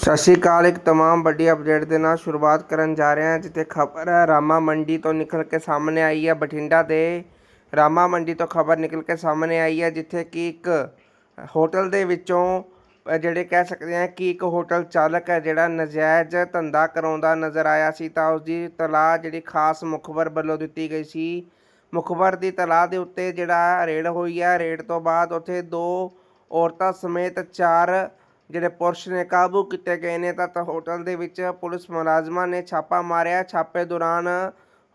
ਸਤਿ ਸ਼੍ਰੀ ਅਕਾਲ, ਇੱਕ ਤਮਾਮ ਵੱਡੀ ਅਪਡੇਟ ਦੇ ਨਾਲ ਸ਼ੁਰੂਆਤ ਕਰਨ ਜਾ ਰਹੇ ਹਾਂ, ਜਿੱਥੇ ਖਬਰ ਹੈ ਰਾਮਾ ਮੰਡੀ ਤੋਂ ਨਿਕਲ ਕੇ ਸਾਹਮਣੇ ਆਈ ਹੈ, ਬਠਿੰਡਾ ਦੇ ਰਾਮਾ ਮੰਡੀ ਤੋਂ ਖਬਰ ਨਿਕਲ ਕੇ ਸਾਹਮਣੇ ਆਈ ਹੈ, ਜਿੱਥੇ ਕਿ ਇੱਕ ਹੋਟਲ ਦੇ ਵਿੱਚੋਂ ਜਿਹੜੇ ਕਹਿ ਸਕਦੇ ਹਾਂ ਕਿ ਇੱਕ ਹੋਟਲ ਚਾਲਕ ਹੈ, ਜਿਹੜਾ ਨਜਾਇਜ਼ ਧੰਦਾ ਕਰਾਉਂਦਾ ਨਜ਼ਰ ਆਇਆ ਸੀ, ਤਾਂ ਉਸ ਦੀ ਤਲਾਹ ਜਿਹੜੀ ਖਾਸ ਮੁਖਬਰ ਵੱਲੋਂ ਦਿੱਤੀ ਗਈ ਸੀ। ਮੁਖਬਰ ਦੀ ਤਲਾਹ ਦੇ ਉੱਤੇ ਜਿਹੜਾ ਰੇਡ ਹੋਈ ਹੈ, ਰੇਡ ਤੋਂ ਬਾਅਦ ਉੱਥੇ ਦੋ ਔਰਤਾਂ ਸਮੇਤ ਚਾਰ ਜਿਹੜੇ ਪੁਰਸ਼ ਨੇ ਕਾਬੂ ਕੀਤੇ ਗਏ ਨੇ, ਤਾਂ ਤਾਂ ਹੋਟਲ ਦੇ ਵਿੱਚ ਪੁਲਿਸ ਮੁਲਾਜ਼ਮਾਂ ਨੇ ਛਾਪਾ ਮਾਰਿਆ। ਛਾਪੇ ਦੌਰਾਨ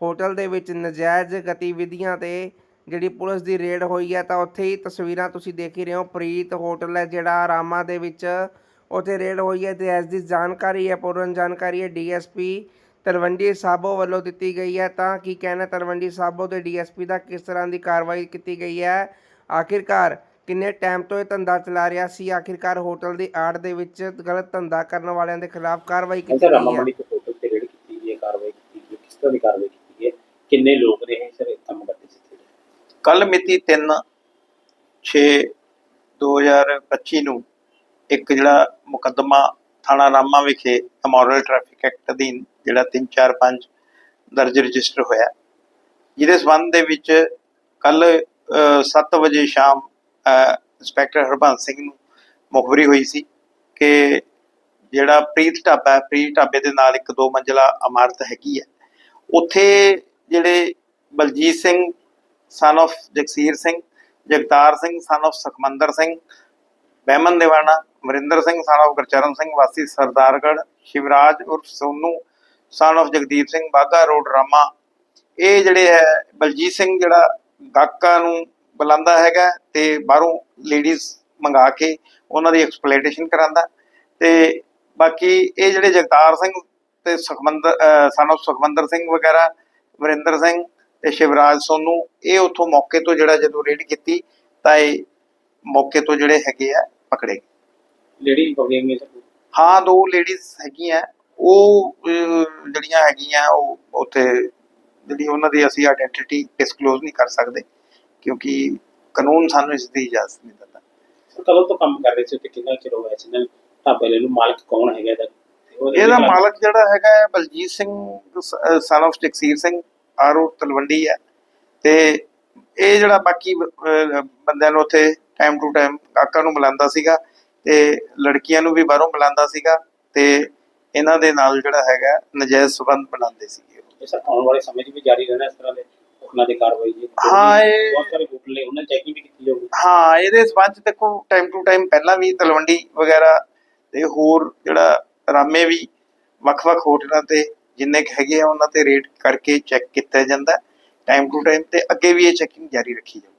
ਹੋਟਲ ਦੇ ਵਿੱਚ ਨਜਾਇਜ਼ ਗਤੀਵਿਧੀਆਂ ਤੇ ਜਿਹੜੀ ਪੁਲਿਸ ਦੀ ਰੇਡ ਹੋਈ ਹੈ, ਤਾਂ ਉੱਥੇ ਹੀ ਤਸਵੀਰਾਂ ਤੁਸੀਂ ਦੇਖ ਹੀ ਰਹੇ ਹੋ। ਪ੍ਰੀਤ ਹੋਟਲ ਹੈ, ਜਿਹੜਾ ਰਾਮਾ ਦੇ ਵਿੱਚ ਉੱਥੇ ਰੇਡ ਹੋਈ ਹੈ ਤੇ ਇਸ ਦੀ ਜਾਣਕਾਰੀ ਹੈ, ਪੂਰਨ ਜਾਣਕਾਰੀ ਹੈ। ਡੀਐਸਪੀ ਤਲਵੰਡੀ ਸਾਬੋ ਵੱਲੋਂ ਦਿੱਤੀ ਗਈ ਹੈ, ਤਾਂ ਕੀ ਕਹਿਣਾ ਤਲਵੰਡੀ ਸਾਬੋ ਦੇ ਡੀਐਸਪੀ ਦਾ ਕਿਸ ਤਰ੍ਹਾਂ ਦੀ ਕਾਰਵਾਈ ਕੀਤੀ ਗਈ ਹੈ? ਆਖਿਰਕਾਰ ਕਿੰਨੇ ਟਾਈਮ ਤੋਂ ਇਹ ਧੰਦਾ ਚਲਾ ਰਿਹਾ ਸੀ? ਆਖਿਰਕਾਰ ਹੋਟਲ ਦੀ ਆੜ ਦੇ ਵਿੱਚ ਗਲਤ ਧੰਦਾ ਕਰਨ ਵਾਲਿਆਂ ਦੇ ਖਿਲਾਫ ਕਾਰਵਾਈ ਕੀਤੀ ਸਰ ਰਾਮਾ ਗਈ ਹੈ। ਮੰਡੀ ਤੋਂ ਹੋਟਲ ਤੇ ਰੇਡ ਕੀਤੀ ਗਈ ਹੈ ਕਾਰਵਾਈ ਕੀਤੀ ਗਈ ਹੈ। ਕਿਸ ਤਰ੍ਹਾਂ ਦੀ ਕਾਰਵਾਈ ਕੀਤੀ ਗਈ ਹੈ? ਕਿੰਨੇ ਲੋਕ ਰਹੇ ਸਰ ਕੰਮ ਕਰਦੇ ਸੀ ਇੱਥੇ? ਕੱਲ ਮਿਤੀ 3 6 2025 ਨੂੰ ਇੱਕ ਜਿਹੜਾ ਮੁਕੱਦਮਾ ਥਾਣਾ ਰਾਮਾ ਵਿਖੇ ਅਮੋਰਲ ਟ੍ਰੈਫਿਕ ਐਕਟ ਅਧੀਨ ਜਿਹੜਾ 345 ਦਰਜ ਰਜਿਸਟਰ ਹੋਇਆ। ਜਿਹਦੇ ਸਬੰਧ ਦੇ ਵਿੱਚ ਕੱਲ 7 ਵਜੇ ਸ਼ਾਮ ਇੰਸਪੈਕਟਰ ਹਰਬੰਸ ਸਿੰਘ ਨੂੰ ਮੁਖਬਰੀ ਹੋਈ ਸੀ ਕਿ ਜਿਹੜਾ ਪ੍ਰੀਤ ਢਾਬਾ ਪ੍ਰੀਤ ਢਾਬੇ ਦੇ ਨਾਲ ਇੱਕ ਦੋ ਮੰਜ਼ਲਾ ਇਮਾਰਤ ਹੈਗੀ ਹੈ। ਉੱਥੇ ਜਿਹੜੇ Baljit Singh son of Jagsir Singh, Jagtar Singh son of Sukhmandar Singh, ਬਹਿਮਨ ਦੇਵਾਨਾ Amarinder Singh son of Gurcharan Singh, ਵਾਸੀ ਸਰਦਾਰਗੜ੍ਹ, ਸ਼ਿਵਰਾਜ ਉਰਫ Sonu son of Jagdeep Singh Baga road Rama, ਇਹ ਜਿਹੜੇ ਹੈ, ਬਲਜੀਤ ਸਿੰਘ ਜਿਹੜਾ ਗਾਹਕਾਂ ਨੂੰ ਬੁਲਾਉਂਦਾ ਹੈਗਾ ਤੇ ਬਾਹਰੋਂ ਲੇਡੀਜ਼ ਮੰਗਾ ਕੇ ਉਹਨਾਂ ਦੀ ਐਕਸਪਲੋਇਟੇਸ਼ਨ ਕਰਾਂਦਾ। ਤੇ ਬਾਕੀ ਇਹ ਜਿਹੜੇ ਜਗਤਾਰ ਸਿੰਘ ਤੇ ਸੁਖਮੰਦਰ ਸਨ ਸੁਖਮੰਦਰ ਸਿੰਘ ਵਗੈਰਾ ਵਰਿੰਦਰ ਸਿੰਘ ਤੇ ਸ਼ਿਵਰਾਜ ਸੋਨੂ ਇਹ ਉੱਥੋਂ ਮੌਕੇ ਤੋਂ ਜਿਹੜਾ ਜਦੋਂ ਰੇਡ ਕੀਤੀ ਤਾਂ ਇਹ ਮੌਕੇ ਤੋਂ ਜਿਹੜੇ ਹੈਗੇ ਆ ਪਕੜੇ ਗਏ। ਲੇਡੀ ਪਕੜੀਆਂ ਗਈਆਂ ਹਾਂ ਦੋ ਲੇਡੀਜ਼ ਹੈਗੀਆਂ। ਉਹ ਜਿਹੜੀਆਂ ਹੈਗੀਆਂ ਉਹ ਉੱਥੇ ਜਿਹੜੀ ਉਹਨਾਂ ਦੀ ਅਸੀਂ ਆਇਡੈਂਟੀਟੀ ਡਿਸਕਲੋਜ਼ ਨਹੀਂ ਕਰ ਸਕਦੇ। ਕਿਉਂਕਿ ਕਾਨੂੰਨ ਸਾਨੂੰ ਇਸ ਦੀ ਇਜਾਜ਼ਤ ਨਹੀਂ ਦਿੰਦਾ। ਕਦੋਂ ਤੋਂ ਕੰਮ ਕਰ ਰਹੇ ਸੀ ਤੇ ਕਿੰਨਾ ਚਿਰ ਹੋਇਆ ਸੀ? ਇਹਨਾਂ ਨੂੰ ਢਾਬੇ ਲੈ ਮਾਲਕ ਕੌਣ ਹੈਗਾ ਇਹਦਾ? ਇਹਦਾ ਨਾਲ- ਮਾਲਕ ਜਿਹੜਾ ਹੈਗਾ ਹੈ Baljit Singh son of Jagsir Singh RO Talwandi ਹੈ। ਤੇ ਇਹ ਜਿਹੜਾ ਬਾਕੀ ਬੰਦਿਆਂ ਨੂੰ ਉੱਥੇ ਟਾਈਮ ਟੂ ਟਾਈਮ ਕਾਕਾ ਨੂੰ ਮਿਲਾਉਂਦਾ ਸੀਗਾ ਤੇ ਲੜਕੀਆਂ ਨੂੰ ਵੀ ਬਾਹਰੋਂ ਮਿਲਾਉਂਦਾ ਸੀਗਾ ਤੇ ਇਹਨਾਂ ਦੇ ਨਾਲ ਜਿਹੜਾ ਹੈਗਾ ਨਜਾਇਜ਼ ਸਬੰਧ ਬਣਾਉਂਦੇ ਸੀਗੇ ਇਹ ਸਰ ਆਉਣ ਵਾਲੇ ਸਮੇਂ 'ਚ ਵੀ ਜਾਰੀ ਰਹਿਣਾ ਇਸ ਤਰ੍ਹਾਂ ਦੇ ਉਹਨਾਂ ਦੀ ਕਾਰਵਾਈ ਜੀ। ਹਾਂ, ਇਹ- ਬਹੁਤ ਸਾਰੇ ਹੋਟਲ ਨੇ ਉਹਨਾਂ ਚੈਕਿੰਗ ਵੀ ਕੀਤੀ ਜਾਊਗੀ। ਹਾਂ ਇਹਦੇ ਸਬੰਧ 'ਚ ਦੇਖੋ ਟਾਈਮ ਟੂ ਟਾਈਮ ਪਹਿਲਾਂ ਵੀ ਤਲਵੰਡੀ ਵਗੈਰਾ ਤੇ ਹੋਰ ਜਿਹੜਾ ਰਾਮੇ ਵੀ ਵੱਖ-ਵੱਖ ਹੋਟਲਾਂ ਤੇ ਜਿੰਨੇ ਕੁ ਹੈਗੇ ਆ ਉਹਨਾਂ ਤੇ ਰੇਡ ਕਰਕੇ ਚੈੱਕ ਕੀਤਾ ਜਾਂਦਾ। ਟਾਈਮ ਟੂ ਟਾਈਮ ਤੇ ਅੱਗੇ ਵੀ ਇਹ ਚੈਕਿੰਗ ਜਾਰੀ ਰੱਖੀ ਜਾਊ